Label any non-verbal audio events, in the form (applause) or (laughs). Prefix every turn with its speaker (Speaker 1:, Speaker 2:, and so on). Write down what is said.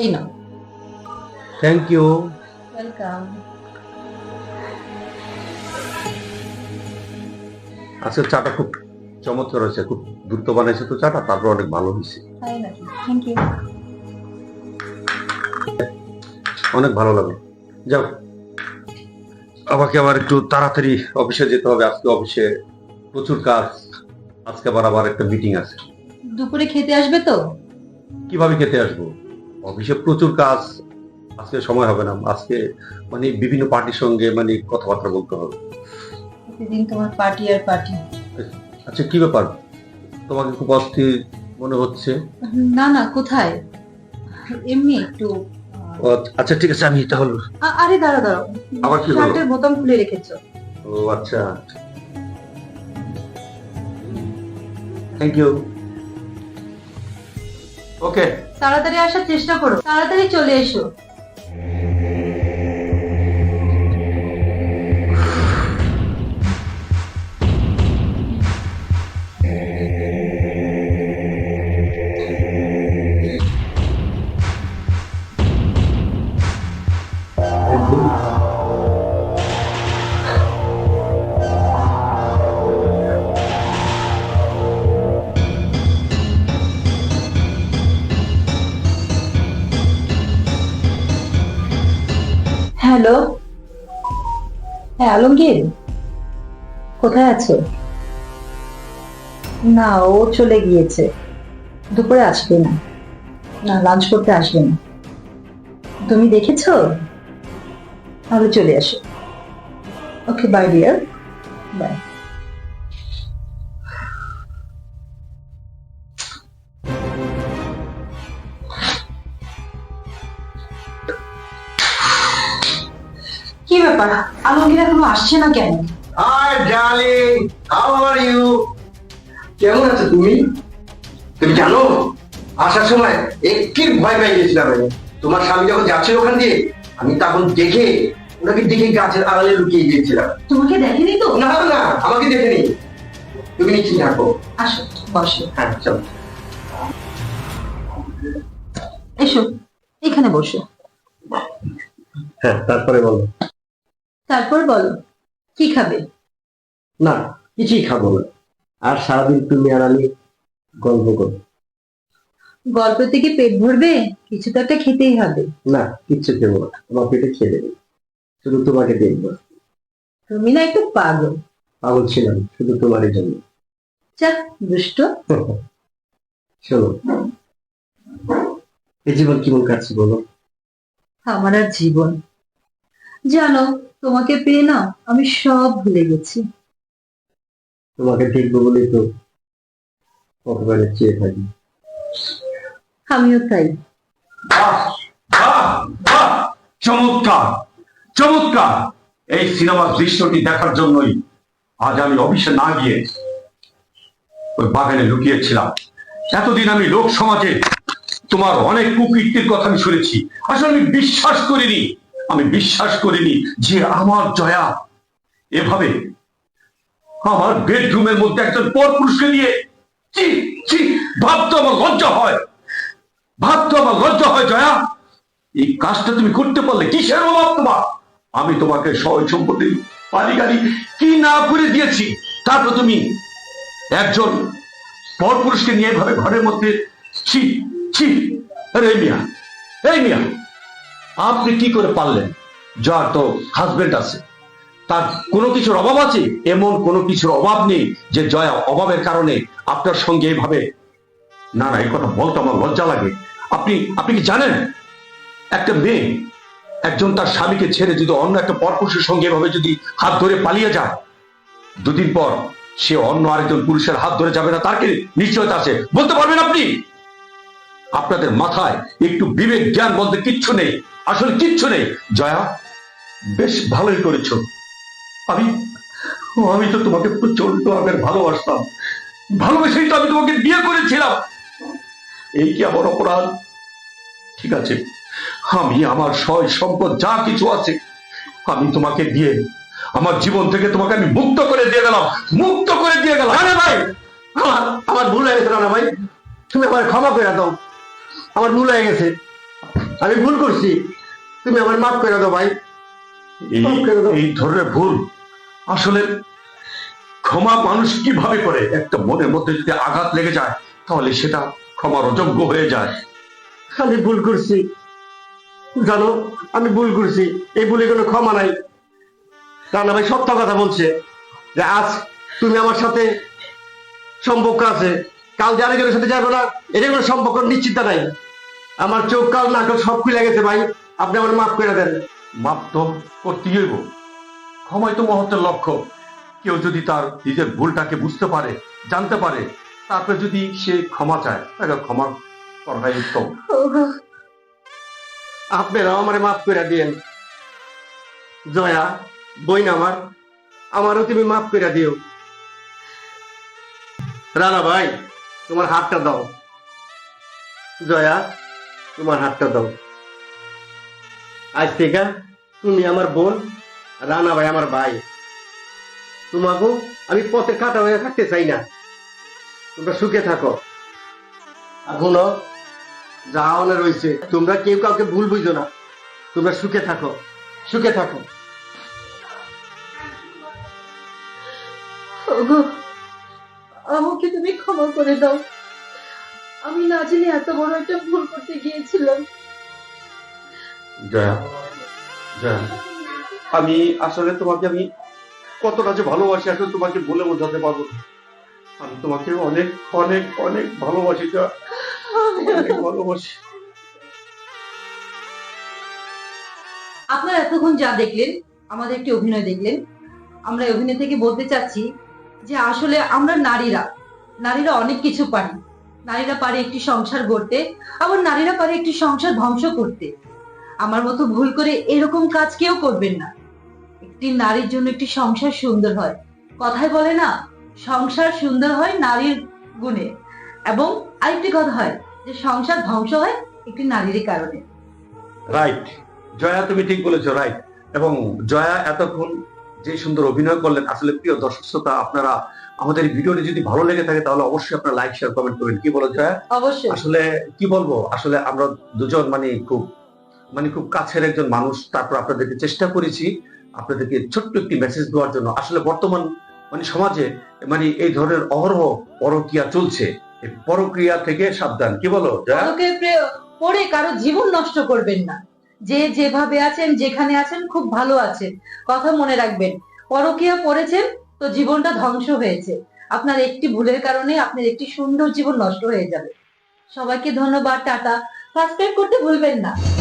Speaker 1: এই নাও
Speaker 2: thank you
Speaker 1: welcome
Speaker 2: আজকে চাটা খুব চমৎকার হয়েছে খুব দ্রুত বানাইছে তো চাটা তারপর অনেক ভালো হয়েছে।
Speaker 1: থ্যাংক ইউ
Speaker 2: অনেক ভালো লাগে যাও। আমাকে আবার একটু তাড়াতাড়ি অফিসে যেতে হবে আজকে অফিসে প্রচুর কাজ আজকে আবার আবার একটা মিটিং আছে।
Speaker 1: দুপুরে খেতে আসবে তো?
Speaker 2: কীভাবে খেতে আসব? অফিসে প্রচুর কাজ আজকে সময় হবে না। আজকে মানে বিভিন্ন পার্টির সঙ্গে মানে কথাবার্তা বলতে হবে।
Speaker 1: প্রতিদিন তোমার পার্টি আর পার্টি।
Speaker 2: আচ্ছা কি ব্যাপার? তোমাকে খুব অস্থির মনে হচ্ছে?
Speaker 1: না না কোথায়? এমনি একটু
Speaker 2: আচ্ছা ঠিক আছে আমি তাহলে
Speaker 1: আরে দাঁড়া দাঁড়াও।
Speaker 2: আবার কি হলো?
Speaker 1: বোতাম খুলে রেখেছো।
Speaker 2: ও আচ্ছা। থ্যাংক ইউ ওকে
Speaker 1: তাড়াতাড়ি আসার চেষ্টা করো। তাড়াতাড়ি চলে এসো। হ্যালো। হ্যাঁ আলমগীর, কোথায় আছো? না, ও চলে গিয়েছে। দুপুরে আসবে না। না লাঞ্চ করতে আসবে না। তুমি দেখেছ? তাহলে চলে আসো। ওকে বাই ডিয়ার বাই ব্যাপার? আলমগীর এখনও আসছে না কেন?
Speaker 3: ডার্লিং হাউ আর ইউ কেমন আছো তুমি? তুমি জানো আসার সময় একটি ভয় পেয়ে গেছিলাম আমি। তোমার স্বামী যখন যাচ্ছিল ওখান দিয়ে আমি তখন দেখে ওনাকে দেখে গাছের আড়ালে লুকিয়ে গিয়েছিলাম।
Speaker 1: তোমাকে দেখেনি তো?
Speaker 3: না না আমাকে দেখেনি। তুমি নিচে থাকো।
Speaker 1: আসো বসো।
Speaker 3: হ্যাঁ চলো।
Speaker 1: এসো এখানে বসো।
Speaker 2: হ্যাঁ তারপরে বলো।
Speaker 1: তারপর বলো কি খাবে?
Speaker 3: না কিছুই খাব না। আর সারাদিন তুমি আর আমি গল্প করো
Speaker 1: গল্প থেকে পেট ভরবে? কিছু তো একটা খেতেই হবে।
Speaker 3: না কিচ্ছু খেবো না। আমার পেটে খেয়ে দেবে শুধু তোমাকে দেখব।
Speaker 1: তুমি না একটু পাগল।
Speaker 3: পাগল ছিলাম শুধু তোমারই জন্য।
Speaker 1: যাক দুষ্ট। (laughs)
Speaker 3: শোনো জীবন কেমন কাটছে বলো?
Speaker 1: আমার আর জীবন। জানো তোমাকে পেয়ে না আমি সব ভুলে গেছি।
Speaker 3: তোমাকে দেখব বলেই তো কতবারে চেয়ে থাকি।
Speaker 1: আমিও তাই।
Speaker 4: বাহ, বাহ, বাহ! চমৎকার চমৎকার। এই সিনেমার দৃশ্যটি দেখার জন্যই আজ আমি অফিসে না গিয়ে ওই বাগানে লুকিয়েছিলাম। এতদিন আমি লোক সমাজে তোমার অনেক কুকীর্তির কথা আমি শুনেছি। আসলে আমি বিশ্বাস করিনি আমি বিশ্বাস করিনি যে আমার জয়া এভাবে আমার বেডরুমের মধ্যে একজন পর পুরুষকে নিয়ে চি চি ভাবতো আমার লজ্জা হয়? ভাবতো আমার লজ্জা হয়, জয়া? এই কাজটা তুমি করতে পারলে কিসের অভাব তোমার? আমি তোমাকে সয় সম্পত্তি গাড়ি কি না করে দিয়েছি, তারপর তুমি একজন পরপুরুষকে নিয়ে এভাবে ঘরের মধ্যে ছি ছি। আরে মিয়া, এই মিয়া। আপনি কি করে পারলেন? যার তো হাজবেন্ড আছে। তার কোনো কিছুর অভাব আছে? এমন কোনো কিছুর অভাব নেই যে জয়া অভাবের কারণে আপনার সঙ্গে এইভাবে না না, এই কথা বলতে আমার লজ্জা লাগে। আপনি আপনি কি জানেন? একটা মেয়ে, একজন তার স্বামীকে ছেড়ে যদি অন্য একটা পরপুরুষের সঙ্গে এভাবে যদি হাত ধরে পালিয়ে যায়, দুদিন পর সে অন্য আরেকজন পুরুষের হাত ধরে যাবে না, তার কি নিশ্চয়তা আছে? বলতে পারবেন আপনি? আপনাদের মাথায় একটু বিবেক, জ্ঞান বলতে কিচ্ছু নেই। আসলে কিচ্ছু নেই। জয়া, বেশ ভালোই করেছ। আমি আমি তো তোমাকে প্রচণ্ড আগে ভালোবাসতাম। ভালোবেসেই তো আমি তোমাকে বিয়ে করেছিলাম। এই কি আমার অপরাধ? ঠিক আছে, আমি আমার সয় সম্পদ যা কিছু আছে, আমি তোমাকে দিয়ে, আমার জীবন থেকে তোমাকে আমি মুক্ত করে দিয়ে গেলাম। মুক্ত করে দিয়ে গেলাম।
Speaker 3: আরে ভাই, আমার আমার ভুল হয়ে গেছে না ভাই। তুমি আমার ক্ষমা করে দাও। আমার ভুল হয়ে গেছে। আমি ভুল করছি। তুমি আমার মাফ করে দাও ভাই।
Speaker 4: এই ধরনের ভুল আসলে ক্ষমা মানুষ কীভাবে করে? একটা মনের মধ্যে যদি আঘাত লেগে যায় তাহলে সেটা ক্ষমার অযোগ্য হয়ে যায়।
Speaker 3: আমি ভুল করছি। জানো আমি ভুল করছি। এই ভুলে কোনো ক্ষমা নাই। রানা ভাই সত্য কথা বলছে যে আজ তুমি আমার সাথে সম্পর্ক আছে। কাল যে আরেকজনের সাথে যাবে না এটা কোনো সম্পর্ক নিশ্চিত নাই। আমার চোখ কাল নাকল সব খুলে গেছে ভাই। আপনি আমার মাফ করে দেন।
Speaker 4: মাপ তো করতেই হইব। ক্ষমাই তো মহত্বের লক্ষ্য। কেউ যদি তার নিজের ভুলটাকে বুঝতে পারে জানতে পারে তারপরে যদি সে ক্ষমা চায় তাকে ক্ষমা করাটাই উত্তম।
Speaker 3: আপনারাও আমারে মাফ করে দিয়েন। জয়া বই না আমার আমারও তুমি মাফ করে দিও। রানা ভাই তোমার হাতটা দাও। জয়া তোমার হাতটা দাও। আজ থেকে তুমি আমার বোন, রানা ভাই আমার ভাই। তোমাকেও আমি পথে কাটা হয়ে থাকতে চাই না। তোমরা সুখে থাকো। এখনও যা অনে রয়েছে। তোমরা কেউ কাউকে ভুল বুঝো না। তোমরা সুখে থাকো। সুখে থাকো।
Speaker 1: আমাকে তুমি ক্ষমা করে দাও। আমি না জেনে এত বড় একটা ভুল করতে গিয়েছিলাম।
Speaker 4: জয়া জয়া আমি আসলে তোমাকে আমি কতটা যে ভালোবাসি আসলে তোমাকে বলে বোঝাতে পারব না। আমি তোমাকে অনেক অনেক অনেক ভালোবাসি জয়া। অনেক ভালোবাসি।
Speaker 1: আপনারা এতক্ষণ যা দেখলেন আমাদের একটি অভিনয় দেখলেন আমরা অভিনয় থেকে বলতে চাচ্ছি যে আসলে আমরা নারীরা নারীরা অনেক কিছু পারি। নারীরা পারে একটি সংসার গড়তে, আবার নারীরা পারে একটি সংসার ধ্বংস করতে। আমার মতো ভুল করে এরকম কাজ কেউ করবেন না। একটি নারীর জন্য একটি সংসার সুন্দর হয়। কথায় বলে না, সংসার সুন্দর হয় নারীর গুণে। এবং আরেকটি কথা হয়, যে সংসার ধ্বংস হয় একটি নারীর কারণে।
Speaker 4: রাইট জয়া, তুমি ঠিক বলেছ রাইট এবং জয়া এতক্ষণ যে সুন্দর অভিনয় করলেন, আসলে প্রিয় দর্শক শ্রোতা আপনারা আমাদের ভিডিওটি যদি ভালো লেগে থাকে তাহলে অবশ্যই আপনারা লাইক শেয়ার কমেন্ট করবেন। কি বলো জয়া
Speaker 1: অবশ্যই।
Speaker 4: আসলে কি বলব? আসলে আমরা দুজন মানে খুব মানে খুব কাছের একজন মানুষ তারপর আপনাদেরকে চেষ্টা করেছি আপনাদেরকে ছোট্ট একটি মেসেজ দেওয়ার জন্য। আসলে বর্তমান মানে সমাজে মানে এই ধরনের অহরহ পরক্রিয়া চলছে। পরক্রিয়া থেকে সাবধান। কি বলো
Speaker 1: পরকে প্রে- কারও জীবন নষ্ট করবেন না। যে যেভাবে আছেন যেখানে আছেন খুব ভালো আছেন। কথা মনে রাখবেন। পরকিয়া পড়েছেন তো জীবনটা ধ্বংস হয়েছে। আপনার একটি ভুলের কারণে আপনার একটি সুন্দর জীবন নষ্ট হয়ে যাবে। সবাইকে ধন্যবাদ, টাটা। সাবস্ক্রাইব করতে ভুলবেন না।